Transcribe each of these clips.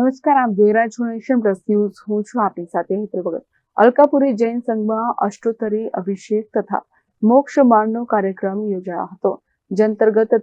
નમસ્કાર, આપ જોઈ રહ્યા છો નેશન પ્લસ ન્યૂઝ. હું છું આપની સાથે હેતલ ભગત. અલકાપુરી જૈન સંઘમાં અષ્ટોત્તરી અભિષેક તથા મોક્ષ માળનો કાર્યક્રમ યોજાયો હતો. જે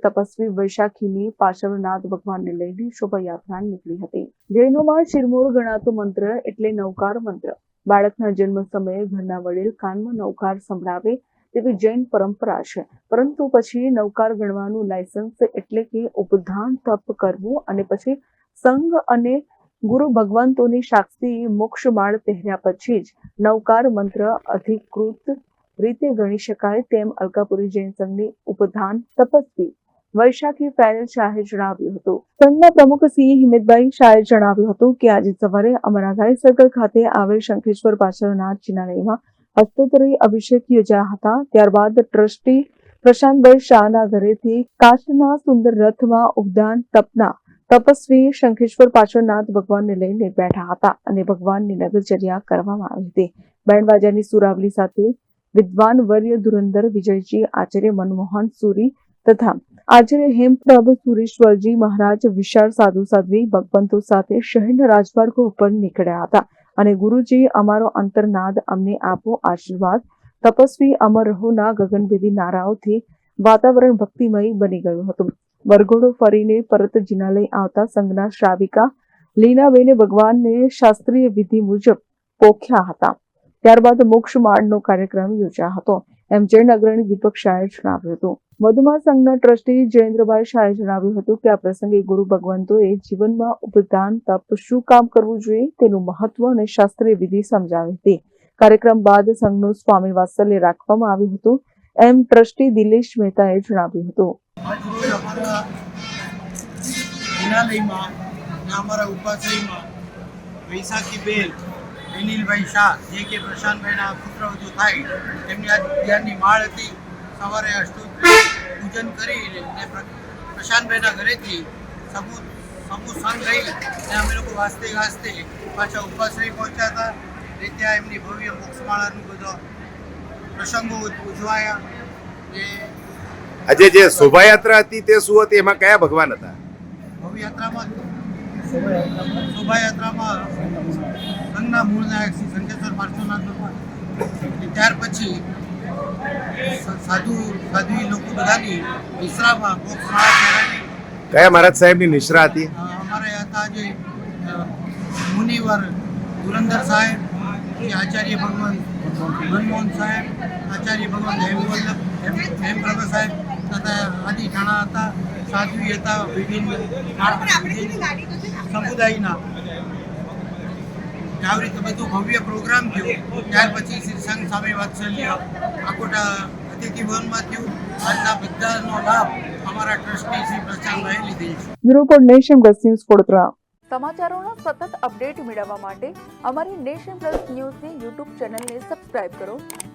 તપસ્વી વૈશાખીની પાર્શ્વનાથ ભગવાનને લઈને શોભાયાત્રા નીકળી હતી. જૈનોમાં શિરમોર ગણાતો મંત્ર એટલે નવકાર મંત્ર. બાળકના જન્મ સમયે ઘરના વડીલ કાનમાં નવકાર સંભળાવે તેવી જૈન પરંપરા છે. પરંતુ પછી નવકાર ગણવાનું લાયસન્સ એટલે કે ઉપધાન તપ કરવું અને પછી સંઘ અને ગુરુ ભગવંતોની સાક્ષી મોક્ષમાળ પહેર્યા પછી જ નવકાર મંત્ર અધિકૃત રીતે ગણી શકાય તેમ અલકાપુરી જૈન સંઘની ઉપધાન તપસ્વી વૈશાખી ફેરલ શાહે જણાવ્યું હતું. સંઘના પ્રમુખ સિંહ હિમેતભાઈ શાહે જણાવ્યું હતું કે આજે સવારે અમરાગાઈ સર્કલ ખાતે આવેલ શંખેશ્વર પાછળનાથ ચિનાલયમાં હસ્તોત્તરી અભિષેક યોજાયા હતા. ત્યારબાદ ટ્રસ્ટી પ્રશાંતભાઈ શાહના ઘરેથી કાચના સુંદર રથમાં ઉપદાન તપના તપસ્વી શંખેશ્વર પાછળનાથ ભગવાનને લઈને બેઠા હતા અને ભગવાનની નગરચર્યા કરવામાં આવી હતી. બેન્ડબાજાની સુરાવલી સાથે વિદ્વાન વર્ય ધુરંધર વિજયજી, આચાર્ય મનમોહન સુરી તથા આચાર્ય હેમપ્રભ સુરેશ્વરજી મહારાજ વિશાળ સાધુ સાધ્વી ભગવંતો સાથે શહેરના રાજમાર્ગો ઉપર નીકળ્યા હતા અને ગુરુજી, અમારો અંતરનાદ અમને આપો આશીર્વાદ. તપસ્વી અમર રહોના ગગનભેદી નારાઓથી વાતાવરણ ભક્તિમય બની ગયું હતું. વરઘોડો ફરીને પરત જિનાલય આવતા સંઘના શ્રાવિકા લીનાબેને ભગવાનને શાસ્ત્રીય વિધિ મુજબ પોખ્યા હતા. ત્યારબાદ મોક્ષ માળનો કાર્યક્રમ યોજાયો હતો. એમ જૈન દીપક શાહે જણાવ્યું હતું. મધુમા સંઘના ટ્રસ્ટી જયેન્દ્રભાઈ શાહે જણાવ્યું હતું કે આ પ્રસંગે ગુરુ ભગવંતોએ જીવનમાં ઉપદાન, તપ શું કામ કરવું જોઈએ તેનું મહત્વ અને શાસ્ત્રીય વિધિ સમજાવી હતી. કાર્યક્રમ બાદ સંઘનું સ્વામી વાત્સલ્ય રાખવામાં આવ્યું હતું, એમ ટ્રસ્ટી દિલેશ મહેતાએ જણાવ્યું હતું. અમારા જિનાલયમાં અને અમારા ઉપાશ્રયમાં વૈશાખી બેન, અનિલભાઈ શાહ, જે કે પ્રશાંતભાઈના પુત્રવધુ થાય, તેમની આજ ધ્યાનની માળ હતી. સવારે અષ્ટોત્તરી પૂજન કરીને ને પ્રશાંતભાઈના ઘરેથી સમૂહ સમૂહ સંઘ રહી અને અમે લોકો વાસ્તે વાસ્તે પાછા ઉપાશ્રય પહોંચ્યા હતા. ને ત્યાં એમની ભવ્ય મોક્ષમાળાનું બધો પ્રસંગો ઉજવાયા. ને આજે જે શોભાયાત્રા હતી તે શું હતી? એમાં કયા ભગવાન હતા? શોભાયાત્રામાં શોભાયાત્રામાં. સંઘના મૂળ નાયક શ્રી શંકેશ્વર પાર્શ્વનાથ ભગવાન. ત્યાર પછી સાધુ સાધુ લોકો બધાની નિશ્રામાં કયા મહારાજ સાહેબની નિશ્રા હતી? અમારે હતા જે મુનિવર ધુરંધર સાહેબ આચાર્ય ભગવાન મનમોહન સાહેબ આચાર્ય ભગવાન હેમવલ્લભ હેમ- પ્રભા સાહેબ તથા આદિ ઠાણા હતા સાધ્વી હતા વિભિન્ન સમુદાયના. આવી રીતે બધું ભવ્ય પ્રોગ્રામ થયો. ત્યાર પછી શ્રી સંઘ સ્વામી વાત્સલ્ય આકોટા અતિથિ ભવનમાં થયું. આજના બધાનો લાભ અમારા ટ્રસ્ટી શ્રી પ્રશાંતભાઈ લીધેલ છે. યુરોપોર નેશન પ્લસ ન્યૂઝ વડોદરા. સમાચારોનો સતત અપડેટ મેળવવા માટે અમારી નેશન પ્લસ ન્યૂઝની યુટ્યુબ ચેનલને સબસ્ક્રાઇબ કરો.